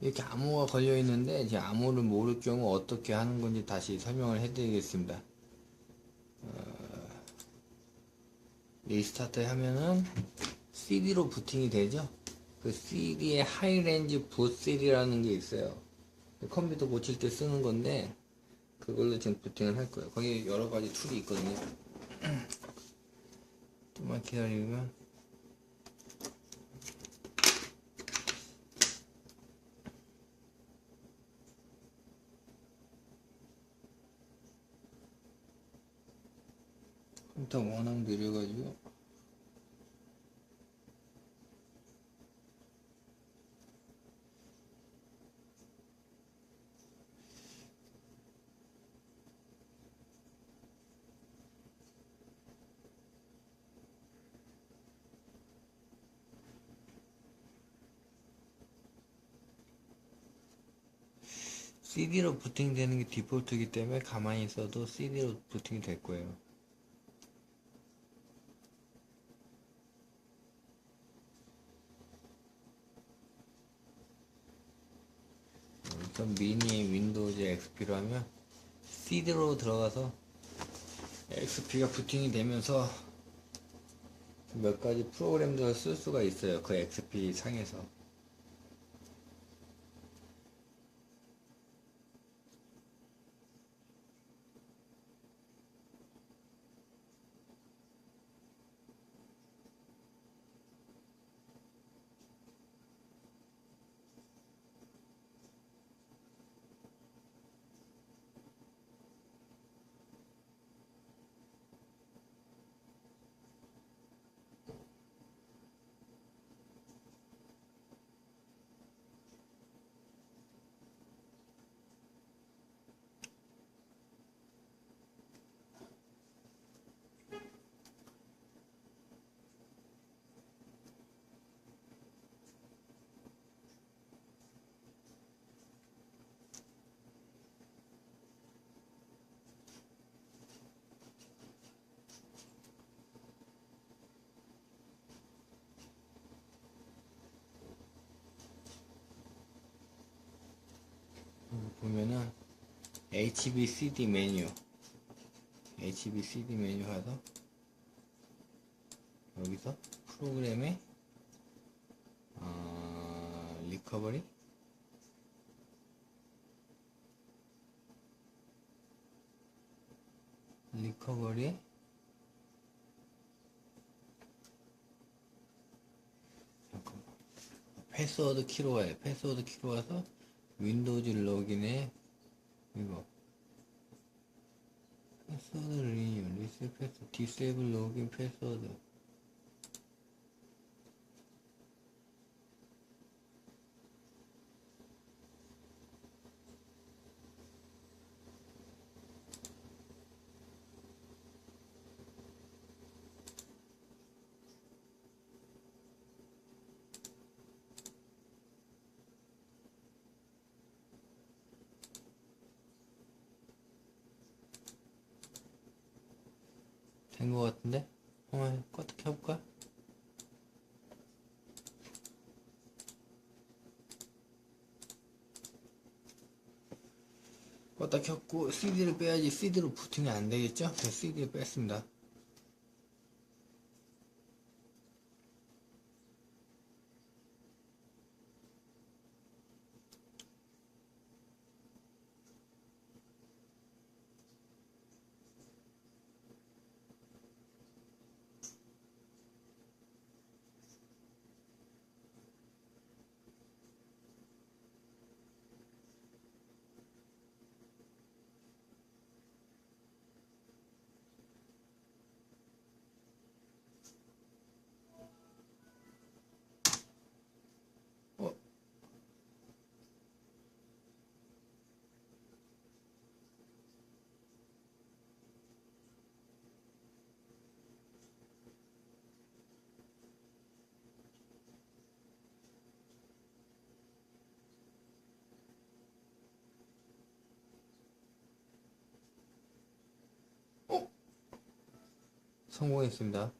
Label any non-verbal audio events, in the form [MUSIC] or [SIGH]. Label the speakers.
Speaker 1: 이렇게 암호가 걸려 있는데 제 암호를 모를 경우 어떻게 하는 건지 다시 설명을 해드리겠습니다. 어, 리스타트 하면은 CD로 부팅이 되죠. 그 CD에 하이렌지 부셀이라는 게 있어요. 컴퓨터 고칠 때 쓰는 건데 그걸로 지금 부팅을 할 거예요. 거기 여러 가지 툴이 있거든요. [CLEARS THROAT] 좀만 기다리면 컴퓨터 워낙 느려가지고 CD로 부팅되는 게 디폴트이기 때문에 가만히 있어도 CD로 부팅이 될 거예요. 우선 미니 윈도우즈 XP로 하면 CD로 들어가서 XP가 부팅이 되면서 몇 가지 프로그램들을 쓸 수가 있어요. 그 XP 상에서. 보면은 HBCD 메뉴 HBCD 메뉴 가서 여기서 프로그램에 어, 리커버리? 리커버리? 패스워드 키로 가요. 패스워드 키로 가서 윈도우즈 로gin에 이거 패스워드 리뉴 리셋 패스 디세이블 로긴 패스워드 된거 같은데? 한번 껐다 켜볼까? 껐다 켰고 CD를 빼야지 CD로 부팅이 안 되겠죠? 그래서 CD를 뺐습니다. 성공했습니다.